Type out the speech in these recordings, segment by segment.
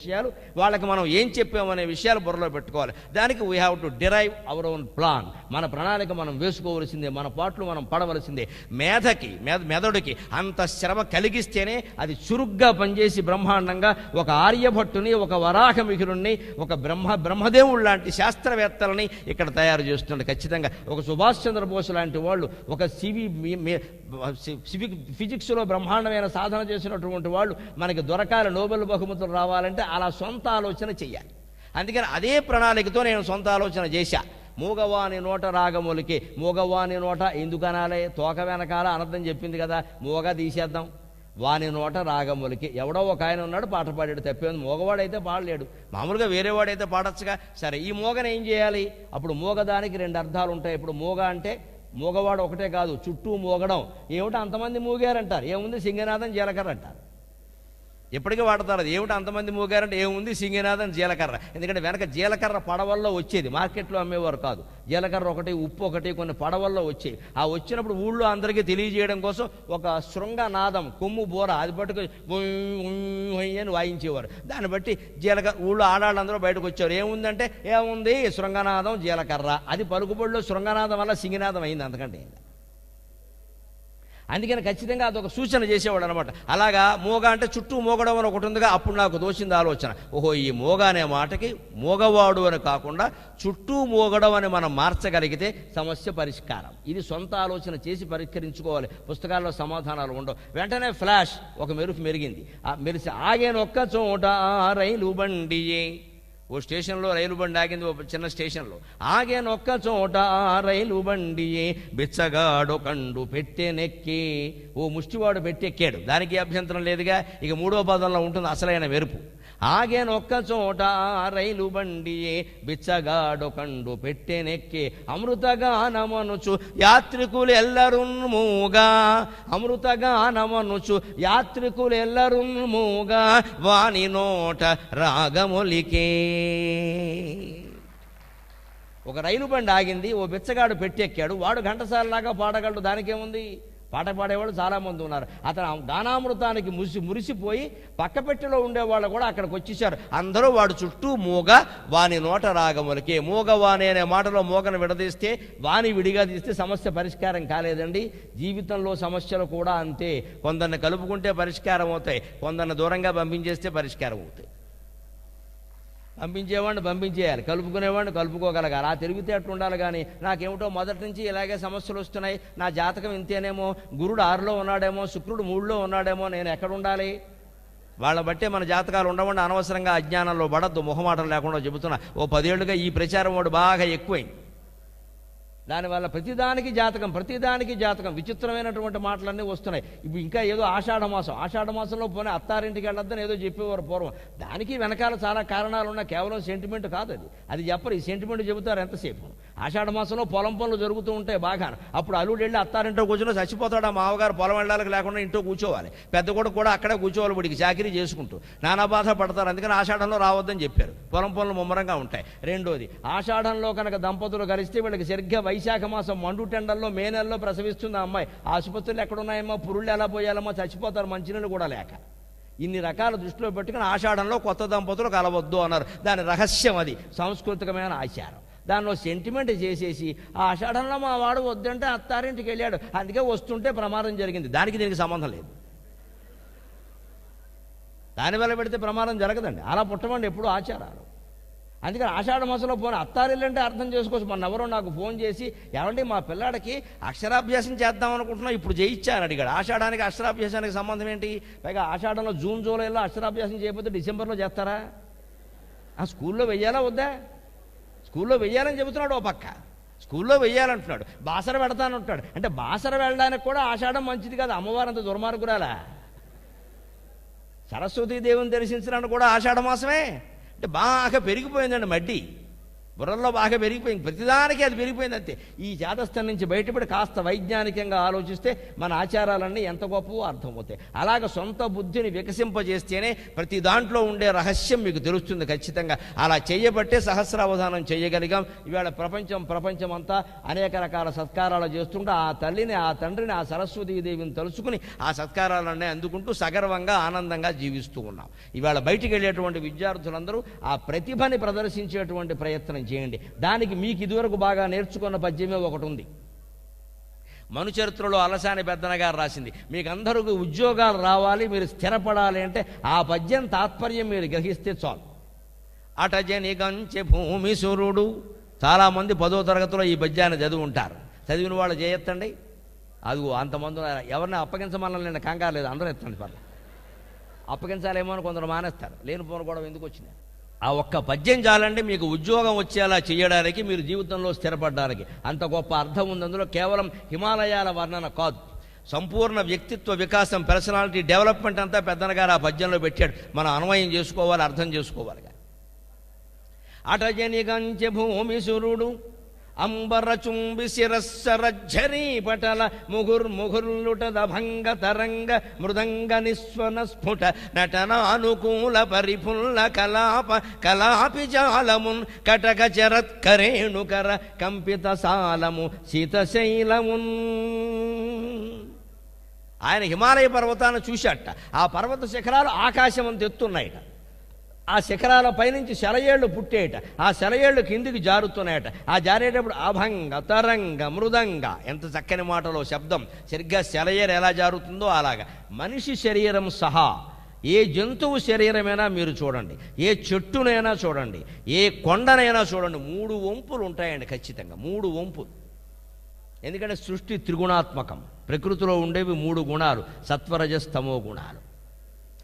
విషయాలు వాళ్ళకి మనం ఏం చెప్పామనే విషయాలు బుర్రలో పెట్టుకోవాలి. దానికి we have to derive our own plan మన ప్రణాళిక మనం వేసుకోవలసిందే మన పాటలు మనం పడవలసిందే. మేధకి మెద మెదడుకి అంత శ్రమ కలిగిస్తేనే అది చురుగ్గా పనిచేసి బ్రహ్మాండంగా ఒక ఆర్యభట్టుని ఒక వరాహమిహిరుణ్ణి ఒక బ్రహ్మ బ్రహ్మదేవుడు లాంటి శాస్త్రవేత్తలని ఇక్కడ తయారు చేస్తుండే. ఖచ్చితంగా ఒక సుభాష్ చంద్రబోస్ లాంటి వాళ్ళు ఒక సివి ఫిజిక్స్లో బ్రహ్మాండమైన సాధన చేసినటువంటి వాళ్ళు మనకి దొరకాలి నోబెల్ బహుమతులు రావాలంటే అలా సొంత ఆలోచన చెయ్యాలి. అందుకని అదే ప్రణాళికతో నేను సొంత ఆలోచన చేశా. మూగవాని నోట రాగములకి మూగవాని నోట ఎందుకు అనాలి తోక వెనకాల అనర్థం చెప్పింది కదా మూగ తీసేద్దాం. వాని నోట రాగములకి ఎవడో ఒక ఆయన ఉన్నాడు పాట పాడాడు తప్పేంది మూగవాడైతే పాడలేడు. మామూలుగా వేరేవాడైతే పాడచ్చుగా. పాడొచ్చుగా సరే ఈ మూగను ఏం చేయాలి? అప్పుడు మూగదానికి రెండు అర్థాలు ఉంటాయి ఇప్పుడు మూగ అంటే మూగవాడు ఒకటే కాదు చుట్టూ మూగడం. ఏమిటో అంతమంది మూగారంటారు. ఏముంది? సింగనాథం జీలకర్ర అంటారు. ఎప్పటికీ వాడతారు. అది ఏమిటి అంతమంది మూగారంటే ఏముంది సింగినాథం జీలకర్ర. ఎందుకంటే వెనక జీలకర్ర పడవల్లో వచ్చేది. మార్కెట్లో అమ్మేవారు కాదు. జీలకర్ర ఒకటి ఉప్పు ఒకటి కొన్ని పడవల్లో వచ్చేవి. ఆ వచ్చినప్పుడు ఊళ్ళో అందరికీ తెలియజేయడం కోసం ఒక శృంగనాదం కొమ్ము బోర అది పట్టుకు అని వాయించేవారు. దాన్ని బట్టి జీలకర్ర ఊళ్ళో ఆడాళ్ళందరూ బయటకు వచ్చారు ఏముందంటే ఏముంది శృంగనాదం జీలకర్ర. అది పలుకుబడిలో శృంగనాదం వల్ల సింగనాదం అయింది. అందుకంటే అందుకని ఖచ్చితంగా అదొక సూచన చేసేవాడు అనమాట అలాగా మోగ అంటే చుట్టూ మోగడం అని ఒకటి ఉందిగా అప్పుడు నాకు దోచింది ఆలోచన. ఓహో ఈ మోగ అనే మాటకి మోగవాడు అని కాకుండా చుట్టూ మోగడం అని మనం మార్చగలిగితే సమస్య పరిష్కారం. ఇది సొంత ఆలోచన చేసి పరిష్కరించుకోవాలి. పుస్తకాల్లో సమాధానాలు ఉండవు. వెంటనే ఫ్లాష్ ఒక మెరుపు మెరిగింది. ఆ మెరిసి ఆగేనొక్క చోట ఆ రైలు బండియే. ఓ స్టేషన్లో రైలు బండి ఆగింది ఓ చిన్న స్టేషన్లో. ఆగేనొక్క చోట ఆ రైలు బండి బిచ్చగాడో కండు పెట్టెనెక్కి ఓ ముష్టివాడు పెట్టెక్కాడు దానికి అభ్యంతరం లేదుగా. ఇక మూడో పదంలో ఉంటుంది అసలైన మెరుపు. ఆగేనొక్క చోట రైలు బండియే బిచ్చగాడు కండు పెట్టెనెక్కి అమృతగానమనుచు యాత్రికులు ఎల్లరు అమృతగానమనుచు యాత్రికులు ఎల్లరు వాని నోట రాగములికే. ఒక రైలు బండి ఆగింది ఓ బిచ్చగాడు పెట్టెక్కాడు వాడు ఘంటసాలలాగా పాడగలడు దానికేముంది? పాట పాడేవాళ్ళు చాలామంది ఉన్నారు. అతను గానామృతానికి మురిసి మురిసిపోయి పక్కపెట్టెలో ఉండేవాళ్ళు కూడా అక్కడికి వచ్చేసారు. అందరూ వాడు చుట్టూ మూగ వాని నోట రాగములకే మూగ వాని అనే మాటలో మూగను విడదీస్తే వాని విడిగా తీస్తే సమస్య పరిష్కారం కాలేదండి. జీవితంలో సమస్యలు కూడా అంతే. కొందరిని కలుపుకుంటే పరిష్కారం అవుతాయి. కొందరిని దూరంగా పంపించేస్తే పరిష్కారం అవుతాయి. పంపించేవాడిని పంపించేయాలి. కలుపుకునేవాడిని కలుపుకోగలగాలి. ఆ తెలివితేటలు ఉండాలి కానీ నాకేమిటో మొదటి నుంచి ఇలాగే సమస్యలు వస్తున్నాయి. నా జాతకం ఇంతేనేమో గురుడు ఆరులో ఉన్నాడేమో శుక్రుడు మూడులో ఉన్నాడేమో నేను ఎక్కడ ఉండాలి? వాళ్ళ బట్టే మన జాతకాలు ఉండవండి అనవసరంగా అజ్ఞానంలో పడద్దు మొహమాటం లేకుండా చెబుతున్నా. ఓ పదేళ్ళుగా ఈ ప్రచారం వాడు బాగా ఎక్కువైంది. దానివల్ల ప్రతిదానికి జాతకం ప్రతిదానికి జాతకం విచిత్రమైనటువంటి మాటలన్నీ వస్తున్నాయి. ఇప్పుడు ఇంకా ఏదో ఆషాఢ మాసం. ఆషాఢ మాసంలో పోనీ అత్తారింటికి వెళ్ళొద్దని ఏదో చెప్పేవారు పూర్వం. దానికి వెనకాల చాలా కారణాలు ఉన్నాయి కేవలం సెంటిమెంట్ కాదు అది. అది చెప్పరు. ఈ సెంటిమెంట్ చెబుతారు ఎంతసేపు? ఆషాఢ మాసంలో పొలం పనులు జరుగుతూ ఉంటాయి బాగా అప్పుడు అల్లుడు వెళ్ళి అత్తారింటో కూర్చొని చచ్చిపోతాడు? ఆ మామగారు పొలం వెళ్ళాలి లేకుండా ఇంట్లో కూర్చోవాలి. పెద్ద కొడుకు కూడా అక్కడే కూర్చోవాలి వాడికి చాకరీ చేసుకుంటూ. నానా బాధ పడతారు. అందుకని ఆషాఢంలో రావద్దని చెప్పారు. పొలం పనులు ముమ్మరంగా ఉంటాయి. రెండోది ఆషాఢంలో కనుక దంపతులు కలిస్తే వీళ్ళకి సరిగ్గా వైశాఖ మాసం మండు టెండల్లో మే నెలలో ప్రసవిస్తుంది ఆ అమ్మాయి. ఆసుపత్రులు ఎక్కడున్నాయమ్మా? పురుళ్ళు ఎలా పోయాలమ్మో? చచ్చిపోతారు మంచినీళ్ళు కూడా లేక. ఇన్ని రకాల దృష్టిలో పెట్టుకుని ఆషాఢంలో కొత్త దంపతులు కలవద్దు అన్నారు. దాని రహస్యం అది. సాంస్కృతికమైన ఆచారం. దానిలో సెంటిమెంట్ చేసేసి ఆ ఆషాఢంలో మా వాడు వద్దంటే అత్తారింటికి వెళ్ళాడు. అందుకే వస్తుంటే ప్రమాదం జరిగింది. దానికి దీనికి సంబంధం లేదు. దానివల్ల పెడితే ప్రమాదం జరగదండి. అలా పుట్టమండి ఎప్పుడు ఆచారాలు. అందుకని ఆషాఢ మాసంలో పోనీ అత్తారిల్లంటే అర్థం చేసుకోవచ్చు. మొన్న ఎవరో నాకు ఫోన్ చేసి ఏమంటే మా పిల్లాడికి అక్షరాభ్యాసం చేద్దాం అనుకుంటున్నా ఇప్పుడు చేయించాను అడిగాడు. ఆషాఢానికి అక్షరాభ్యాసానికి సంబంధం ఏంటి? పైగా ఆషాఢంలో జూన్ జూలైలో అక్షరాభ్యాసం చేయకపోతే డిసెంబర్లో చేస్తారా? ఆ స్కూల్లో వెయ్యాలా వద్దా? స్కూల్లో వెయ్యాలని చెబుతున్నాడు ఓ పక్క. స్కూల్లో వెయ్యాలంటున్నాడు. బాసర పెడతానంటున్నాడు అంటే బాసర వెళ్ళడానికి కూడా ఆషాఢం మంచిది కాదు. అమ్మవారు అంత దుర్మార్గురాలా సరస్వతీదేవిని దర్శించడానికి కూడా ఆషాఢ మాసమే. అంటే బాగా పెరిగిపోయిందండి మడ్డి. బుర్రలో బాగా పెరిగిపోయింది. ప్రతిదానికి అది పెరిగిపోయింది అంతే. ఈ జాతస్థం నుంచి బయటపడి కాస్త వైజ్ఞానికంగా ఆలోచిస్తే మన ఆచారాలన్నీ ఎంత గొప్పవో అర్థమవుతాయి. అలాగ సొంత బుద్ధిని వికసింపజేస్తేనే ప్రతి దాంట్లో ఉండే రహస్యం మీకు తెలుస్తుంది ఖచ్చితంగా. అలా చేయబట్టే సహస్రావధానం చేయగలిగాం. ఇవాళ ప్రపంచం ప్రపంచం అంతా అనేక రకాల సత్కారాలు చేస్తుంటే ఆ తల్లిని ఆ తండ్రిని ఆ సరస్వతీదేవిని తలుచుకుని ఆ సత్కారాలన్నీ అందుకుంటూ సగర్వంగా ఆనందంగా జీవిస్తూ ఉన్నాం. ఇవాళ బయటికి వెళ్ళేటువంటి విద్యార్థులందరూ ఆ ప్రతిభని ప్రదర్శించేటువంటి ప్రయత్నం చేయండి దానికి మీకు ఇదివరకు బాగా నేర్చుకున్న పద్యమే ఒకటి ఉంది. మనుచరిత్రలో అలసాని పెద్దన గారు రాసింది మీకు అందరికీ ఉద్యోగాలు రావాలి మీరు స్థిరపడాలి అంటే ఆ పద్యం తాత్పర్యం మీరు గ్రహిస్తే చాలు. అటజని కంచె భూమి సురుడు. చాలామంది పదో తరగతిలో ఈ పద్యాన్ని చదివి ఉంటారు. చదివిన వాళ్ళు చేయొత్తండి అది అంతమంది ఎవరిని అప్పగించమని నేను కంగారు లేదు అందరూ ఎత్తండి పర్లేదు అప్పగించాలేమో అని కొందరు మానేస్తారు. లేని పోను కూడా ఎందుకు వచ్చినాయి ఆ ఒక్క పద్యం చాలండి మీకు ఉద్యోగం వచ్చేలా చేయడానికి మీరు జీవితంలో స్థిరపడడానికి. అంత గొప్ప అర్థం ఉంది. అందులో కేవలం హిమాలయాల వర్ణన కాదు. సంపూర్ణ వ్యక్తిత్వ వికాసం పర్సనాలిటీ డెవలప్మెంట్ అంతా పెద్దనగారు ఆ పద్యంలో పెట్టాడు. మనం అన్వయం చేసుకోవాలి అర్థం చేసుకోవాలి. అటజని గంచె భూమి సురుడు అంబర చుంబి శిరస్సరజ్జరీ పటల ముగుర్ ముగుర్లుటద దభంగ తరంగ మృదంగ నిస్వన స్ఫుట నటనానుకూల పరిఫుల్ల కలాప కలాపి జాలమున్ కటక చరత్కరేణుకర కంపిత సాలము శీతశైలమున్. ఆయన హిమాలయ పర్వతాన్ని చూశాట. ఆ పర్వత శిఖరాలు ఆకాశం అంత ఎత్తున్నాయట ఆ శిఖరాల పైనుంచి సెలయేళ్ళు పుట్టేట. ఆ సెలయేళ్ళు కిందికి జారుతున్నాయట. ఆ జారేటప్పుడు అభంగ తరంగ మృదంగ. ఎంత చక్కని మాటలో శబ్దం. సరిగ్గా శరయేరు ఎలా జారుతుందో అలాగా. మనిషి శరీరం సహా. ఏ జంతువు శరీరమైనా మీరు చూడండి. ఏ చెట్టునైనా చూడండి. ఏ కొండనైనా చూడండి. మూడు వంపులు ఉంటాయండి ఖచ్చితంగా. మూడు వంపులు. ఎందుకంటే సృష్టి త్రిగుణాత్మకం. ప్రకృతిలో ఉండేవి మూడు గుణాలు. సత్వరజస్తమో గుణాలు.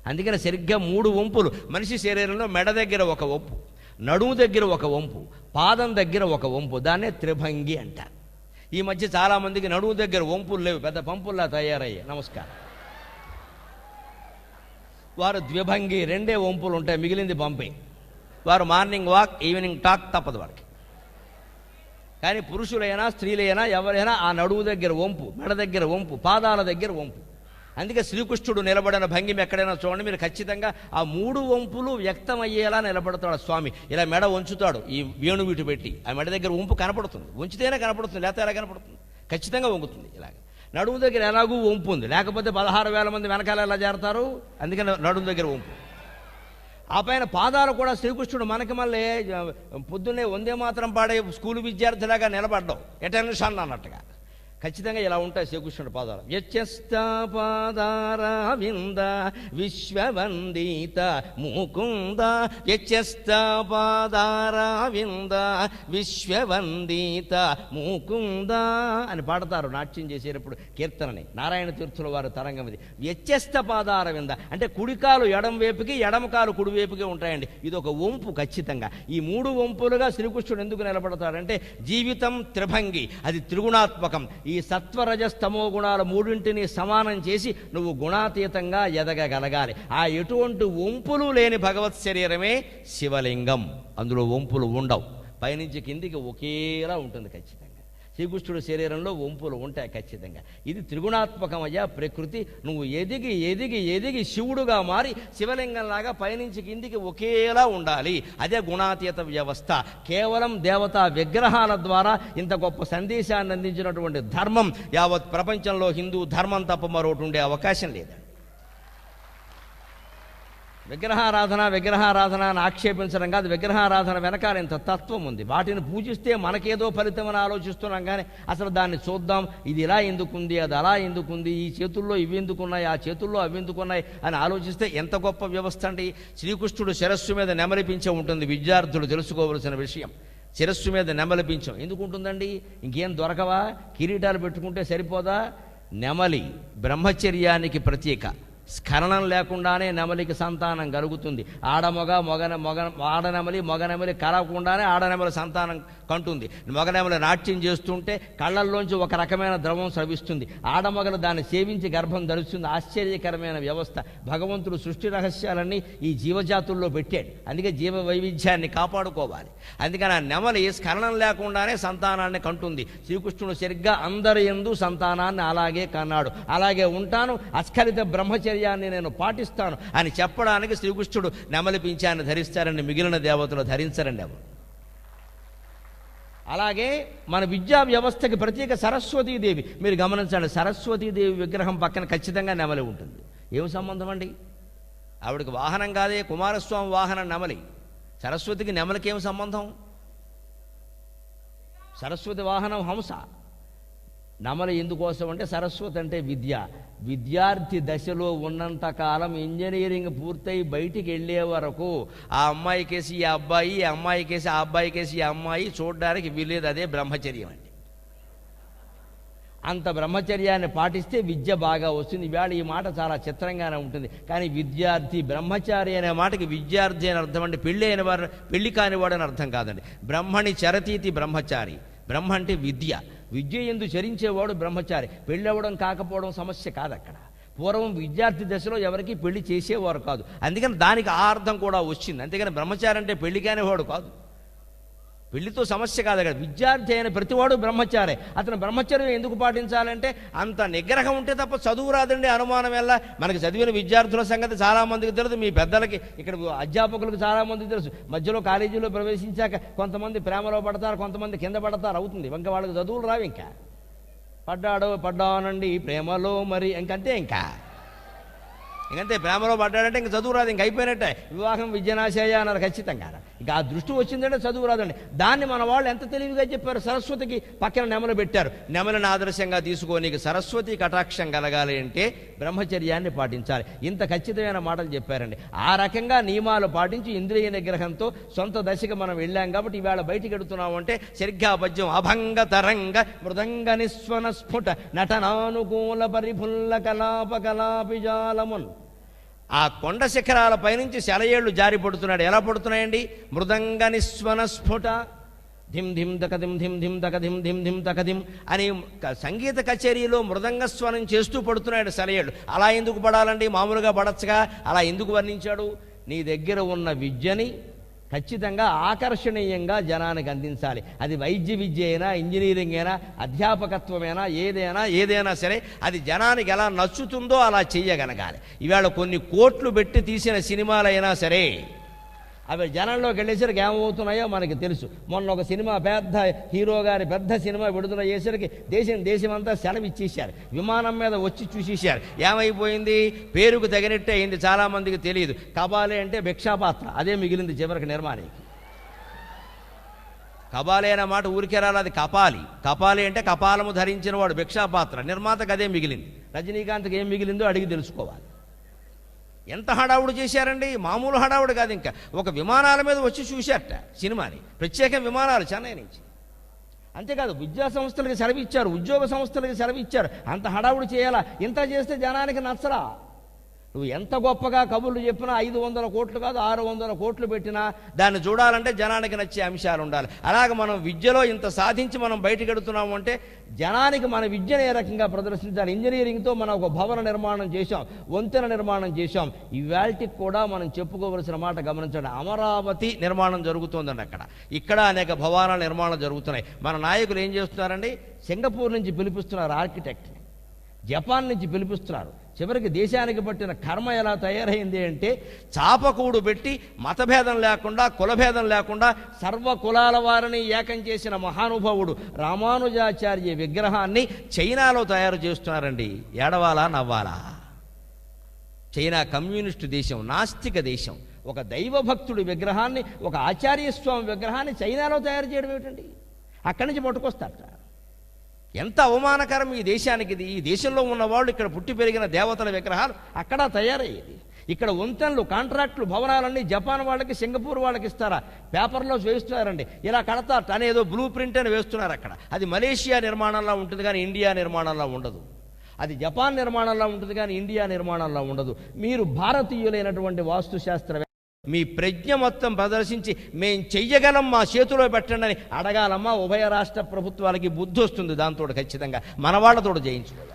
అందుకని సరిగ్గా మూడు వంపులు. మనిషి శరీరంలో మెడ దగ్గర ఒక వంపు నడుము దగ్గర ఒక వంపు పాదం దగ్గర ఒక వంపు దాన్నే త్రిభంగి అంటారు. ఈ మధ్య చాలామందికి నడుము దగ్గర వంపులు లేవు పెద్ద పంపుల్లా తయారయ్యాయి. నమస్కారం. వారు ద్విభంగి రెండే వంపులు ఉంటాయి మిగిలింది పంపే వారు మార్నింగ్ వాక్ ఈవినింగ్ టాక్ తప్పదు వారికి. కానీ పురుషులైనా స్త్రీలైనా ఎవరైనా ఆ నడువు దగ్గర వంపు మెడ దగ్గర వంపు పాదాల దగ్గర వంపు. అందుకే శ్రీకృష్ణుడు నిలబడిన భంగిమ ఎక్కడైనా చూడండి. మీరు ఖచ్చితంగా ఆ మూడు వంపులు వ్యక్తమయ్యేలా నిలబడతాడు స్వామి. ఇలా మెడ వంచుతాడు. ఈ వేణువీటు పెట్టి. ఆ మెడ దగ్గర వంపు కనపడుతుంది. వంచితేనే కనపడుతుంది. లేకపోతే ఎలా కనపడుతుంది? ఖచ్చితంగా వంగుతుంది ఇలాగ. నడుము దగ్గర ఎలాగూ వంపు ఉంది. లేకపోతే పదహారు వేల మంది వెనకాల ఎలా చేరతారు అందుకని నడుము దగ్గర వంపు. ఆ పైన పాదాలు కూడా శ్రీకృష్ణుడు మనకి మళ్ళీ పొద్దున్నే వందే మాత్రం పాడే స్కూల్ విద్యార్థిలాగా నిలబడ్డాం ఎటెన్షన్ అన్నట్టుగా. ఖచ్చితంగా ఇలా ఉంటాయి శ్రీకృష్ణుడు పాదాలు. యచ్చస్త పాదారవింద విశ్వవందిత ముకుంద. యచ్చస్త పాదారవింద విశ్వవందిత ముకుంద అని పాడతారు నాట్యం చేసేటప్పుడు కీర్తనని. నారాయణ తీర్థుల వారు తరంగం ఇది. వ్యత్యస్త పాదారవింద అంటే కుడికాలు ఎడం వైపుకి ఎడమకాలు కుడివైపుకి ఉంటాయండి. ఇది ఒక వంపు ఖచ్చితంగా. ఈ మూడు వంపులుగా శ్రీకృష్ణుడు ఎందుకు నిలబడతాడంటే జీవితం త్రిభంగి అది త్రిగుణాత్మకం. ఈ సత్వరజస్తమో గుణాల మూడింటిని సమానం చేసి నువ్వు గుణాతీతంగా ఎదగగలగాలి. ఆ ఎటువంటి వంపులు లేని భగవత్ శరీరమే శివలింగం. అందులో వంపులు ఉండవు. పైనుంచి కిందికి ఒకేలా ఉంటుంది ఖచ్చితంగా. శ్రీకృష్ణుడి శరీరంలో వంపులు ఉంటాయి ఖచ్చితంగా. ఇది త్రిగుణాత్మకమయ్యా ప్రకృతి. నువ్వు ఎదిగి ఎదిగి ఎదిగి శివుడుగా మారి శివలింగంలాగా పైనుంచి కిందికి ఒకేలా ఉండాలి. అదే గుణాతీత వ్యవస్థ. కేవలం దేవతా విగ్రహాల ద్వారా ఇంత గొప్ప సందేశాన్ని అందించినటువంటి ధర్మం యావత్ ప్రపంచంలో హిందూ ధర్మం తప్ప మరొకటి ఉండే అవకాశం లేదండి విగ్రహారాధన విగ్రహారాధన అని ఆక్షేపించడం కాదు. విగ్రహారాధన వెనకాల ఇంత తత్వం ఉంది. వాటిని పూజిస్తే మనకేదో ఫలితం అని ఆలోచిస్తున్నాం కానీ అసలు దాన్ని చూద్దాం. ఇది ఇలా ఎందుకుంది అది అలా ఎందుకుంది ఈ చేతుల్లో ఇవి ఎందుకున్నాయి ఆ చేతుల్లో అవి ఎందుకున్నాయి అని ఆలోచిస్తే ఎంత గొప్ప వ్యవస్థ అండి. శ్రీకృష్ణుడు శిరస్సు మీద నెమలిపించే ఉంటుంది. విద్యార్థులు తెలుసుకోవలసిన విషయం. శిరస్సు మీద నెమలిపించం ఎందుకు ఉంటుందండి? ఇంకేం దొరకవా? కిరీటాలు పెట్టుకుంటే సరిపోదా? నెమలి బ్రహ్మచర్యానికి ప్రతీక. స్ఖలనం లేకుండానే నెమలికి సంతానం కలుగుతుంది. ఆడమొగ మొగ మొగ ఆడనెమలి మొగనెమలి కలవకుండానే ఆడనెమలి సంతానం కంటుంది. మొగనెమలి నాట్యం చేస్తుంటే కళ్ళల్లోంచి ఒక రకమైన ద్రవం స్రవిస్తుంది. ఆడమొగలు దాన్ని సేవించి గర్భం ధరిస్తుంది. ఆశ్చర్యకరమైన వ్యవస్థ. భగవంతుడు సృష్టి రహస్యాలన్నీ ఈ జీవజాతుల్లో పెట్టాడు. అందుకే జీవ వైవిధ్యాన్ని కాపాడుకోవాలి. అందుకని ఆ నెమలి స్ఖలనం లేకుండానే సంతానాన్ని కంటుంది. శ్రీకృష్ణుడు సరిగ్గా అందరి ఎందు సంతానాన్ని అలాగే కన్నాడు. అలాగే ఉంటాను. అస్ఖలిత బ్రహ్మచర్యాన్ని నేను పాటిస్తాను అని చెప్పడానికి శ్రీకృష్ణుడు నెమలి పింఛాన్ని ధరిస్తారని మిగిలిన దేవతలు ధరించరండి ఎవరు. అలాగే మన విద్యా వ్యవస్థకి ప్రత్యేక సరస్వతీదేవి. మీరు గమనించండి సరస్వతీదేవి విగ్రహం పక్కన ఖచ్చితంగా నెమలి ఉంటుంది. ఏమి సంబంధం అండి? ఆవిడకి వాహనం కాదే కుమారస్వామి వాహనం నెమలి. సరస్వతికి నెమలికి ఏమి సంబంధం? సరస్వతి వాహనం హంస. నమల ఎందుకోసం అంటే సరస్వతి అంటే విద్య. విద్యార్థి దశలో ఉన్నంత కాలం ఇంజనీరింగ్ పూర్తయి బయటికి వెళ్ళే వరకు ఆ అమ్మాయికేసి ఈ అబ్బాయి ఈ అమ్మాయికేసి ఆ అబ్బాయికేసి ఈ అమ్మాయి చూడడానికి వీలేదు అదే బ్రహ్మచర్యం అండి. అంత బ్రహ్మచర్యాన్ని పాటిస్తే విద్య బాగా వస్తుంది. ఇవాళ ఈ మాట చాలా చిత్రంగానే ఉంటుంది. కానీ విద్యార్థి బ్రహ్మచారి అనే మాటకి విద్యార్థి అని అర్థం అంటే పెళ్ళి అయిన వారు పెళ్ళి కానివాడు అని అర్థం కాదండి. బ్రహ్మణి చరతీతి బ్రహ్మచారి. బ్రహ్మ అంటే విద్య. విద్య ఎందు చరించేవాడు బ్రహ్మచారి. పెళ్ళి అవ్వడం కాకపోవడం సమస్య కాదు అక్కడ పూర్వం విద్యార్థి దశలో ఎవరికి పెళ్ళి చేసేవారు కాదు. అందుకని దానికి ఆ అర్థం కూడా వచ్చింది. అంతేగాని బ్రహ్మచారి అంటే పెళ్ళి కానివాడు కాదు. పెళ్ళితో సమస్య కాదు అక్కడ విద్యార్థి అయిన ప్రతివాడు బ్రహ్మచారే. అతను బ్రహ్మచర్యం ఎందుకు పాటించాలంటే అంత నిగ్రహం ఉంటే తప్ప చదువు రాదండి అనుమానం వల్ల మనకి చదివిన విద్యార్థుల సంగతి చాలామందికి తెలుసు. మీ పెద్దలకి ఇక్కడ అధ్యాపకులకు చాలామందికి తెలుసు. మధ్యలో కాలేజీలో ప్రవేశించాక కొంతమంది ప్రేమలో పడతారు కొంతమంది కింద పడతారు. అవుతుంది. ఇంకా వాళ్ళకి చదువులు రావు ఇంకా. పడ్డాడు పడ్డానండి ప్రేమలో మరి ఇంకంతే ఇంకా. ఇంకంతే ప్రేమలో పడ్డాడంటే ఇంక చదువు రాదు ఇంక అయిపోయినట్టే. వివాహం విద్యనాశయ అన్నారు ఖచ్చితంగా ఇక ఆ దృష్టి వచ్చిందంటే చదువు రాదండి. దాన్ని మన వాళ్ళు ఎంత తెలివిగా చెప్పారు సరస్వతికి పక్కన నెమలు పెట్టారు. నెమలను ఆదర్శంగా తీసుకొని సరస్వతి కటాక్షం కలగాలి అంటే బ్రహ్మచర్యాన్ని పాటించాలి. ఇంత ఖచ్చితమైన మాటలు చెప్పారండి. ఆ రకంగా నియమాలు పాటించి ఇంద్రియ నిగ్రహంతో సొంత దశకి మనం వెళ్ళాం కాబట్టి ఇవాళ బయటికి ఎడుతున్నాం అంటే సరిగ్గా పద్యం అభంగ తరంగ మృదంగ నిస్వన స్ఫుట నటనానుకూల పరిఫుల్ల కలాప కలాపిజాలమున్ ఆ కొండ శిఖరాల పైనుంచి సెలయేళ్ళు జారి పడుతున్నాడు. ఎలా పడుతున్నాయండి? మృదంగ నిస్వన స్ఫుట. ధిమ్ ధిమ్ దక ధిమ్ ధిమ్ ధిమ్ దక ధిమ్ ధిమ్ ధిమ్ దక ధిమ్ అని సంగీత కచేరీలో మృదంగ స్వరం చేస్తూ పడుతున్నాడు సెలయేళ్ళు అలా ఎందుకు పడాలండి? మామూలుగా పడచ్చుగా. అలా ఎందుకు వర్ణించాడు? నీ దగ్గర ఉన్న విద్యని ఖచ్చితంగా ఆకర్షణీయంగా జనానికి అందించాలి. అది వైద్య విద్య అయినా ఇంజనీరింగ్ అయినా అధ్యాపకత్వమైనా ఏదైనా ఏదైనా సరే అది జనానికి ఎలా నచ్చుతుందో అలా చేయగలగాలి. ఇవాళ కొన్ని కోట్లు పెట్టి తీసిన సినిమాలైనా సరే అవి జనంలోకి వెళ్ళేసరికి ఏమవుతున్నాయో మనకి తెలుసు. మొన్న ఒక సినిమా పెద్ద హీరో గారి పెద్ద సినిమా విడుదల చేసరికి దేశం దేశమంతా సెలవు ఇచ్చేశారు విమానం మీద వచ్చి చూసేశారు. ఏమైపోయింది? పేరుకు తగినట్టే అయింది. చాలామందికి తెలియదు. కబాలే అంటే భిక్షాపాత్ర. అదే మిగిలింది చివరికి నిర్మాణానికి కబాలే అనే మాట ఊరికే అది కపాలి. కపాలి అంటే కపాలము ధరించిన వాడు భిక్షాపాత్ర. నిర్మాతకు అదే మిగిలింది. రజనీకాంత్కి ఏం మిగిలిందో అడిగి తెలుసుకోవాలి. ఎంత హడావుడు చేశారండి? మామూలు హడావుడు కాదు ఇంకా. ఒక విమానాల మీద వచ్చి చూశారట సినిమాని. ప్రత్యేక విమానాలు చెన్నై నుంచి. అంతేకాదు విద్యా సంస్థలకు సెలవు ఇచ్చారు ఉద్యోగ సంస్థలకు సెలవు ఇచ్చారు అంత హడావుడు చేయాలా? ఇంత చేస్తే జనానికి నచ్చరా? నువ్వు ఎంత గొప్పగా కబుర్లు చెప్పినా ఐదు వందల కోట్లు కాదు ఆరు వందల కోట్లు పెట్టినా దాన్ని చూడాలంటే జనానికి నచ్చే అంశాలు ఉండాలి. అలాగే మనం విద్యలో ఇంత సాధించి మనం బయటకు ఎడుతున్నాము అంటే జనానికి మన విద్యను ఏ రకంగా ప్రదర్శించాలి? ఇంజనీరింగ్తో మనం ఒక భవన నిర్మాణం చేశాం వంతెన నిర్మాణం చేశాం. ఇవాళకి కూడా మనం చెప్పుకోవలసిన మాట గమనించండి. అమరావతి నిర్మాణం జరుగుతోందండి అక్కడ. ఇక్కడ అనేక భవనాల నిర్మాణం జరుగుతున్నాయి. మన నాయకులు ఏం చేస్తున్నారండి? సింగపూర్ నుంచి పిలిపిస్తున్నారు ఆర్కిటెక్ట్ని. జపాన్ నుంచి పిలిపిస్తున్నారు. చివరికి దేశానికి పట్టిన కర్మ ఎలా తయారైంది అంటే చాపకూడు పెట్టి మతభేదం లేకుండా కులభేదం లేకుండా సర్వ కులాల వారిని ఏకం చేసిన మహానుభావుడు రామానుజాచార్య విగ్రహాన్ని చైనాలో తయారు చేస్తున్నారండి. ఏడవాలా నవ్వాలా? చైనా కమ్యూనిస్టు దేశం నాస్తిక దేశం. ఒక దైవభక్తుడి విగ్రహాన్ని ఒక ఆచార్యస్వామి విగ్రహాన్ని చైనాలో తయారు చేయడం ఏమిటండి? అక్కడి నుంచి పట్టుకొస్తారట. ఎంత అవమానకరం ఈ దేశానికి ఇది ఈ దేశంలో ఉన్న వాళ్ళు ఇక్కడ పుట్టి పెరిగిన దేవతల విగ్రహాలు అక్కడ తయారయ్యేది. ఇక్కడ వంతెనలు కాంట్రాక్టులు భవనాలన్నీ జపాన్ వాళ్ళకి సింగపూర్ వాళ్ళకి ఇస్తారా? పేపర్లో వేస్తున్నారండి. ఇలా కడతా అనేదో బ్లూ ప్రింట్ అని వేస్తున్నారు అక్కడ. అది మలేషియా నిర్మాణంలో ఉంటుంది కానీ ఇండియా నిర్మాణంలో ఉండదు. అది జపాన్ నిర్మాణంలో ఉంటుంది కానీ ఇండియా నిర్మాణంలో ఉండదు. మీరు భారతీయులైనటువంటి వాస్తుశాస్త్ర మీ ప్రజ్ఞ మొత్తం ప్రదర్శించి మేం చెయ్యగలం మా చేతిలో పెట్టండి అని అడగాలమ్మా. ఉభయ రాష్ట్ర ప్రభుత్వాలకి బుద్ధి వస్తుంది దాంతో ఖచ్చితంగా. మన వాళ్ళతో జయించుకోవాలి.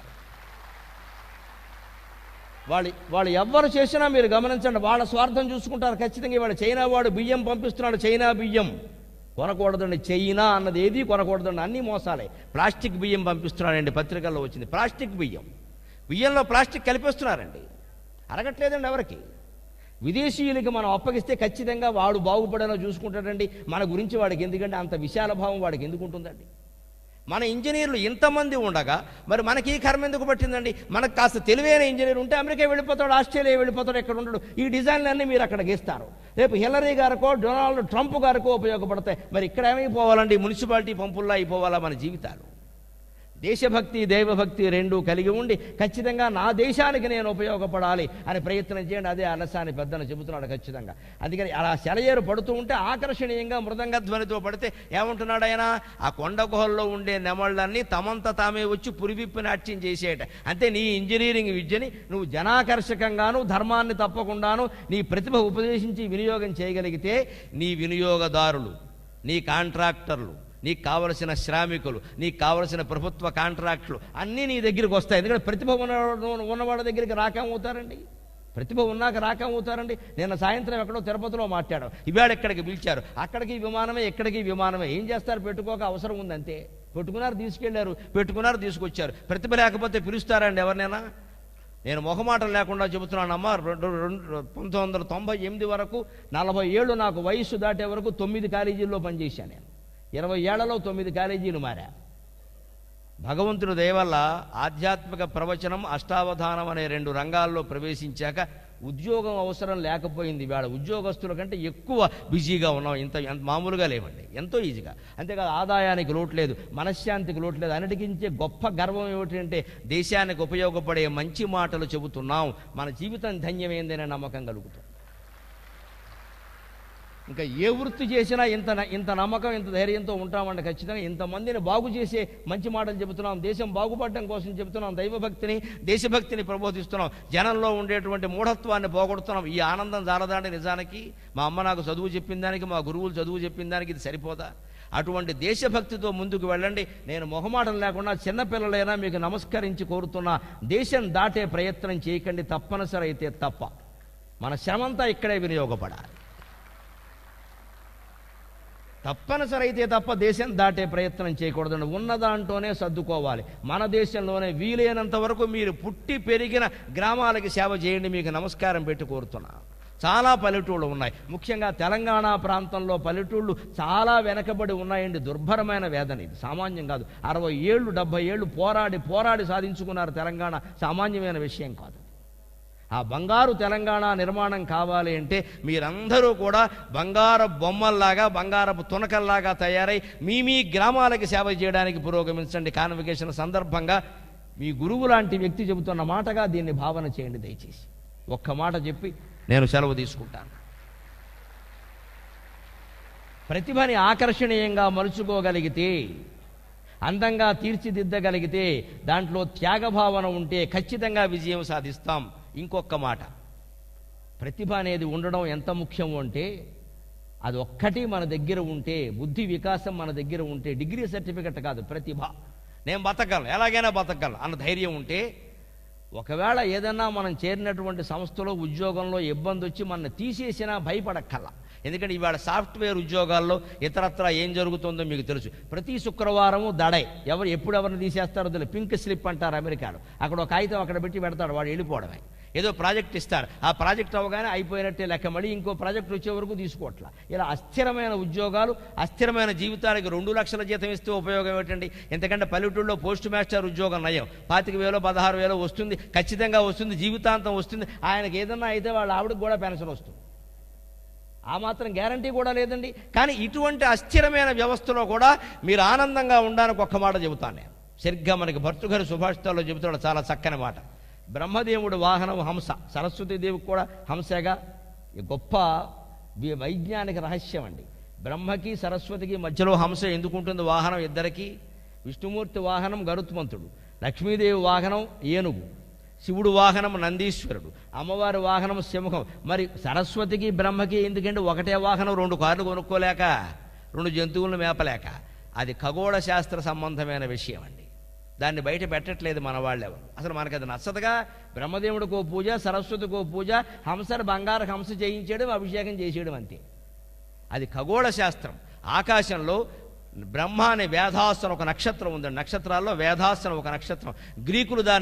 వాళ్ళు వాళ్ళు ఎవ్వరు చేసినా మీరు గమనించండి వాళ్ళ స్వార్థం చూసుకుంటారు ఖచ్చితంగా. ఇవాళ చైనా వాడు బియ్యం పంపిస్తున్నాడు చైనా బియ్యం. కొనకూడదండి చైనా అన్నది ఏది కొనకూడదండి అన్నీ మోసాలే. ప్లాస్టిక్ బియ్యం పంపిస్తున్నాడండి పత్రికల్లో వచ్చింది. ప్లాస్టిక్ బియ్యం. బియ్యంలో ప్లాస్టిక్ కలిపేస్తున్నారండి. అరగట్లేదండి ఎవరికి? విదేశీయులకి మనం అప్పగిస్తే ఖచ్చితంగా వాడు బాగుపడేలా చూసుకుంటాడండి. మన గురించి వాడికి ఎందుకంటే అంత విశాల భావం వాడికి ఎందుకు ఉంటుందండి మన ఇంజనీర్లు ఇంతమంది ఉండగా మరి మనకి ఈ కర్మ ఎందుకు పట్టిందండి? మనకు కాస్త తెలివైన ఇంజనీర్ ఉంటే అమెరికా వెళ్ళిపోతాడు ఆస్ట్రేలియా వెళ్ళిపోతాడు ఎక్కడ ఉండడు. ఈ డిజైన్లన్నీ మీరు అక్కడ గీస్తారు. రేపు హిల్లరీ గారికో డొనాల్డ్ ట్రంప్ గారికో ఉపయోగపడతాయి. మరి ఇక్కడ ఏమైపోవాలండి? మున్సిపాలిటీ పంపుల్లో అయిపోవాలా మన జీవితాలు? దేశభక్తి దైవభక్తి రెండూ కలిగి ఉండి ఖచ్చితంగా నా దేశానికి నేను ఉపయోగపడాలి అని ప్రయత్నం చేయండి. అదే అలసాని పెద్దను చెబుతున్నాడు ఖచ్చితంగా. అందుకని అలా సెలయేరు పడుతూ ఉంటే ఆకర్షణీయంగా మృదంగ ధ్వనితో పడితే ఏమంటున్నాడు ఆయన? ఆ కొండ గుహల్లో ఉండే నెమళ్ళన్నీ తమంత తామే వచ్చి పురివిప్పి నాట్యం చేసేట. అంతే నీ ఇంజనీరింగ్ విద్యని నువ్వు జనాకర్షకంగాను ధర్మాన్ని తప్పకుండాను నీ ప్రతిభ ఉపదేశించి వినియోగం చేయగలిగితే నీ వినియోగదారులు నీ కాంట్రాక్టర్లు నీకు కావలసిన శ్రామికులు నీకు కావలసిన ప్రభుత్వ కాంట్రాక్టులు అన్నీ నీ దగ్గరికి వస్తాయి. ఎందుకంటే ప్రతిభ ఉన్న ఉన్నవాళ్ళ దగ్గరికి రాకమవుతారండి? ప్రతిభ ఉన్నాక రాకమవుతారండి? నిన్న సాయంత్రం ఎక్కడో తిరుపతిలో మాట్లాడాం. ఇవాళ ఎక్కడికి పిలిచారు? అక్కడికి విమానమే ఎక్కడికి విమానమే. ఏం చేస్తారు? పెట్టుకోక అవసరం ఉందంతే. పెట్టుకున్నారు తీసుకెళ్ళారు. పెట్టుకున్నారు తీసుకొచ్చారు. ప్రతిభ లేకపోతే పిలుస్తారండి ఎవరినైనా? నేను మొహమాటం లేకుండా చెబుతున్నానమ్మా రెండు రెండు పంతొమ్మిది వందల తొంభై ఎనిమిది వరకు నలభై ఏళ్ళు నాకు వయస్సు దాటే వరకు తొమ్మిది కాలేజీల్లో పనిచేశాను నేను. ఇరవై ఏళ్ళలో తొమ్మిది కాలేజీలు మారా. భగవంతుడు దయవల్ల ఆధ్యాత్మిక ప్రవచనం అష్టావధానం అనే రెండు రంగాల్లో ప్రవేశించాక ఉద్యోగం అవసరం లేకపోయింది. వేళ ఉద్యోగస్తుల కంటే ఎక్కువ బిజీగా ఉన్నాం. ఇంత ఎంత మామూలుగా లేవండి. ఎంతో ఈజీగా. అంతేకాదు ఆదాయానికి లోటు లేదు మనశ్శాంతికి లోటు లేదు. అన్నిటికించే గొప్ప గర్వం ఏమిటంటే దేశానికి ఉపయోగపడే మంచి మాటలు చెబుతున్నాం. మన జీవితం ధన్యమైందనే నమ్మకం కలుగుతుంది. ఇంకా ఏ వృత్తి చేసినా ఇంత ఇంత నమ్మకం ఇంత ధైర్యంతో ఉంటామంటే ఖచ్చితంగా ఇంతమందిని బాగు చేసే మంచి మాటలు చెబుతున్నాం దేశం బాగుపడడం కోసం చెబుతున్నాం దైవభక్తిని దేశభక్తిని ప్రబోధిస్తున్నాం జనంలో ఉండేటువంటి మూఢత్వాన్ని పోగొడుతున్నాం. ఈ ఆనందం జాలదాండి నిజానికి మా అమ్మ నాకు చదువు చెప్పిన దానికి మా గురువులు చదువు చెప్పిన దానికి ఇది సరిపోదా? అటువంటి దేశభక్తితో ముందుకు వెళ్ళండి. నేను మొహమాటం లేకుండా చిన్నపిల్లలైనా మీకు నమస్కరించి కోరుతున్నా దేశం దాటే ప్రయత్నం చేయకండి తప్పనిసరి అయితే తప్ప. మన శ్రమంతా ఇక్కడే వినియోగపడాలి. తప్పనిసరి అయితే తప్ప దేశం దాటే ప్రయత్నం చేయకూడదండి. ఉన్న దాంట్లోనే సర్దుకోవాలి. మన దేశంలోనే వీలైనంత వరకు మీరు పుట్టి పెరిగిన గ్రామాలకి సేవ చేయండి. మీకు నమస్కారం పెట్టి కోరుతున్నా. చాలా పల్లెటూళ్ళు ఉన్నాయి. ముఖ్యంగా తెలంగాణ ప్రాంతంలో పల్లెటూళ్ళు చాలా వెనకబడి ఉన్నాయండి. దుర్భరమైన వేదన ఇది. సామాన్యం కాదు. అరవై ఏళ్ళు డెబ్బై ఏళ్ళు పోరాడి పోరాడి సాధించుకున్నారు తెలంగాణ సామాన్యమైన విషయం కాదు. ఆ బంగారు తెలంగాణ నిర్మాణం కావాలి అంటే మీరందరూ కూడా బంగారు బొమ్మల్లాగా బంగారపు తునకల్లాగా తయారై మీ మీ గ్రామాలకి సేవ చేయడానికి పురోగమించండి. కాన్వికేషన్ సందర్భంగా మీ గురువు లాంటి వ్యక్తి చెబుతున్న మాటగా దీన్ని భావన చేయండి దయచేసి. ఒక్క మాట చెప్పి నేను సెలవు తీసుకుంటాను. ప్రతిభని ఆకర్షణీయంగా మలుచుకోగలిగితే అందంగా తీర్చిదిద్దగలిగితే దాంట్లో త్యాగభావన ఉంటే ఖచ్చితంగా విజయం సాధిస్తాం. ఇంకొక మాట. ప్రతిభ అనేది ఉండడం ఎంత ముఖ్యము అంటే అది ఒక్కటి మన దగ్గర ఉంటే బుద్ధి వికాసం మన దగ్గర ఉంటే డిగ్రీ సర్టిఫికెట్ కాదు ప్రతిభ. నేను బతకాలి ఎలాగైనా బతకాలి అన్న ధైర్యం ఉంటే ఒకవేళ ఏదన్నా మనం చేరినటువంటి సంస్థలో ఉద్యోగంలో ఇబ్బంది వచ్చి మన తీసేసినా భయపడక్కల్లా ఎందుకంటే ఇవాళ సాఫ్ట్వేర్ ఉద్యోగాల్లో ఇతరత్ర ఏం జరుగుతుందో మీకు తెలుసు. ప్రతి శుక్రవారము దడై. ఎవరు ఎప్పుడు ఎవరిని తీసేస్తారో తెలియదు. పింక్ స్లిప్ అంటారు అమెరికాలో. అక్కడ ఒక కాగితం అక్కడ పెట్టి పెడతాడు వాడు వెళ్ళిపోవడమే. ఏదో ప్రాజెక్ట్ ఇస్తారు. ఆ ప్రాజెక్ట్ అవగానే అయిపోయినట్టే లెక్క మళ్ళీ ఇంకో ప్రాజెక్ట్ వచ్చే వరకు తీసుకోవట్లా. ఇలా అస్థిరమైన ఉద్యోగాలు అస్థిరమైన జీవితానికి రెండు లక్షల జీతం ఇస్తే ఉపయోగం ఏమిటండి? ఎందుకంటే పల్లెటూళ్ళలో పోస్ట్ మాస్టర్ ఉద్యోగం నయం. పాతిక వేలో పదహారు వేలో వస్తుంది. ఖచ్చితంగా వస్తుంది. జీవితాంతం వస్తుంది. ఆయనకి ఏదన్నా అయితే వాళ్ళ ఆవిడకి కూడా పెన్షన్ వస్తుంది. ఆ మాత్రం గ్యారంటీ కూడా లేదండి. కానీ ఇటువంటి అస్థిరమైన వ్యవస్థలో కూడా మీరు ఆనందంగా ఉండడానికి ఒక్క మాట చెబుతాను నేను. సరిగ్గా మనకి భర్తృగారి సుభాషితాల్లో చెబుతాడు చాలా చక్కని మాట. బ్రహ్మదేవుడు వాహనం హంస. సరస్వతీదేవికి కూడా హంసగా. ఈ గొప్ప వైజ్ఞానిక రహస్యం అండి. బ్రహ్మకి సరస్వతికి మధ్యలో హంస ఎందుకుంటుంది వాహనం ఇద్దరికి. విష్ణుమూర్తి వాహనం గరుత్మంతుడు. లక్ష్మీదేవి వాహనం ఏనుగు. శివుడు వాహనం నందీశ్వరుడు. అమ్మవారి వాహనం సింహం. మరి సరస్వతికి బ్రహ్మకి ఎందుకంటే ఒకటే వాహనం? రెండు కార్లు కొనుక్కోలేక రెండు జంతువులను మేపలేక. అది ఖగోళ శాస్త్ర సంబంధమైన విషయం అండి. దాన్ని బయట పెట్టట్లేదు మన వాళ్ళెవరు. అసలు మనకి అది నచ్చదుగా బ్రహ్మదేవుడికో పూజ సరస్వతికో పూజ హంసను బంగారు హంస చేయించడం అభిషేకం చేసేయడం అంతే. అది ఖగోళ శాస్త్రం. ఆకాశంలో బ్రహ్మ అనే వేదాస్తం ఒక నక్షత్రం ఉంది. నక్షత్రాల్లో వేదాస్తం ఒక నక్షత్రం. గ్రీకులు దాన్ని